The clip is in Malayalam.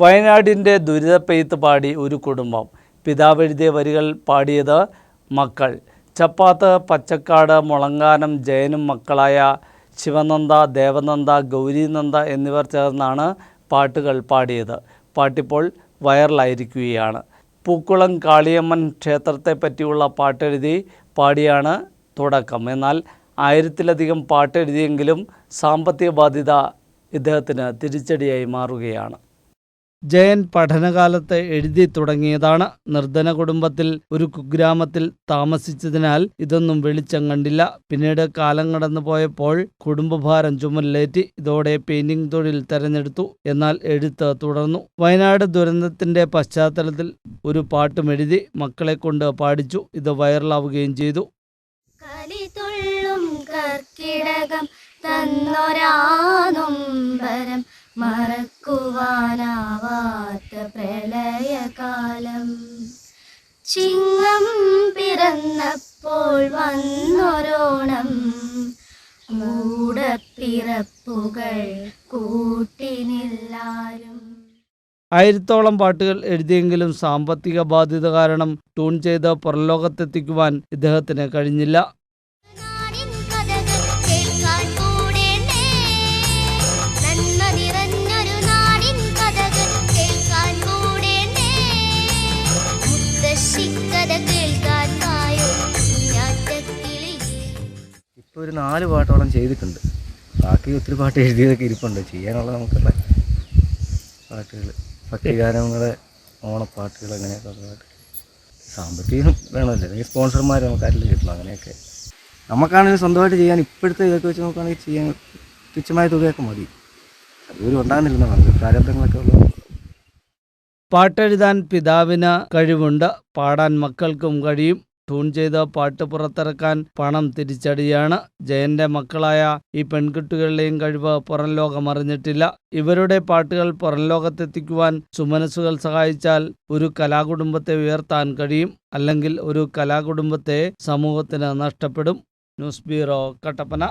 വയനാടിന്റെ ദുരിതപ്പെയ്ത്ത് പാടി ഒരു കുടുംബം. പിതാവ് എഴുതിയ വരികൾ പാടിയത് മക്കൾ. ചപ്പാത്ത് പച്ചക്കാട് മുളങ്കാനം ജയനും മക്കളായ ശിവനന്ദ ദേവനന്ദ ഗൗരീനന്ദ എന്നിവർ ചേർന്നാണ് പാട്ടുകൾ പാടിയത്. പാട്ടിപ്പോൾ വൈറലായിരിക്കുകയാണ്. പൂക്കുളം കാളിയമ്മൻ ക്ഷേത്രത്തെ പറ്റിയുള്ള പാട്ടെഴുതി പാടിയാണ് തുടക്കം. എന്നാൽ ആയിരത്തിലധികം പാട്ടെഴുതിയെങ്കിലും സാമ്പത്തിക ബാധ്യത ഇദ്ദേഹത്തിന് തിരിച്ചടിയായി മാറുകയാണ്. ജയൻ പഠനകാലത്ത് എഴുതി തുടങ്ങിയതാണ്. നിർധന കുടുംബത്തിൽ ഒരു കുഗ്രാമത്തിൽ താമസിച്ചതിനാൽ ഇതൊന്നും വെളിച്ചം കണ്ടില്ല. പിന്നീട് കാലം കടന്നു പോയപ്പോൾ കുടുംബഭാരം ചുമലിലേറ്റി ഇതോടെ പെയിന്റിംഗ് തൊഴിൽ തെരഞ്ഞെടുത്തു. എന്നാൽ എഴുത്ത് തുടർന്നു. വയനാട് ദുരന്തത്തിന്റെ പശ്ചാത്തലത്തിൽ ഒരു പാട്ടും എഴുതി മക്കളെ കൊണ്ട് പാടിച്ചു. ഇത് വൈറലാവുകയും ചെയ്തു. കർക്കിടകം മറക്കുവാനാവാത്ത ചിങ്ങം പിറന്നപ്പോൾ വന്നൊരോണം. മൂടപ്പിറപ്പുകൾ കൂട്ടിനില്ലാരും. ആയിരത്തോളം പാട്ടുകൾ എഴുതിയെങ്കിലും സാമ്പത്തിക ബാധ്യത കാരണം ട്യൂൺ ചെയ്ത് പുറംലോകത്തെത്തിക്കുവാൻ ഇദ്ദേഹത്തിന് കഴിഞ്ഞില്ല. ഒരു നാല് പാട്ടോളം ചെയ്തിട്ടുണ്ട്. ബാക്കി ഒത്തിരി പാട്ട് എഴുതിയതൊക്കെ ഇരിപ്പുണ്ട്. ചെയ്യാനുള്ള നമുക്കുള്ള പാട്ടുകൾ ഭക്തിഗാനങ്ങളെ ഓണപ്പാട്ടുകൾ അങ്ങനെയൊക്കെ പാട്ട്. സാമ്പത്തികം വേണമല്ലോ. അല്ലെങ്കിൽ സ്പോൺസർമാർ നമുക്ക് ആരെങ്കിലും കിട്ടണം അങ്ങനെയൊക്കെ. നമുക്കാണെങ്കിൽ സ്വന്തമായിട്ട് ചെയ്യാൻ ഇപ്പോഴത്തെ ഇതൊക്കെ വെച്ച് നോക്കുകയാണെങ്കിൽ ചെയ്യാൻ തുച്ഛമായ തുകയൊക്കെ മതി. അതുപോലും ഉണ്ടാകുന്നില്ല നമുക്ക് പ്രാരബ്ധങ്ങളൊക്കെ ഉള്ളത് പാട്ടെഴുതാൻ പിതാവിന് കഴിവുണ്ട്. പാടാൻ മക്കൾക്കും കഴിയും. ട്യൂൺ ചെയ്ത് പാട്ട് പുറത്തിറക്കാൻ പണം തിരിച്ചടിയാണ്. ജയന്റെ മക്കളായ ഈ പെൺകുട്ടികളുടെയും കഴിവ് പുറം ലോകം അറിഞ്ഞിട്ടില്ല. ഇവരുടെ പാട്ടുകൾ പുറം ലോകത്തെത്തിക്കുവാൻ സുമനസ്സുകൾ സഹായിച്ചാൽ ഒരു കലാകുടുംബത്തെ ഉയർത്താൻ കഴിയും. അല്ലെങ്കിൽ ഒരു കലാകുടുംബത്തെ സമൂഹത്തിന് നഷ്ടപ്പെടും. News bureau Kattappana.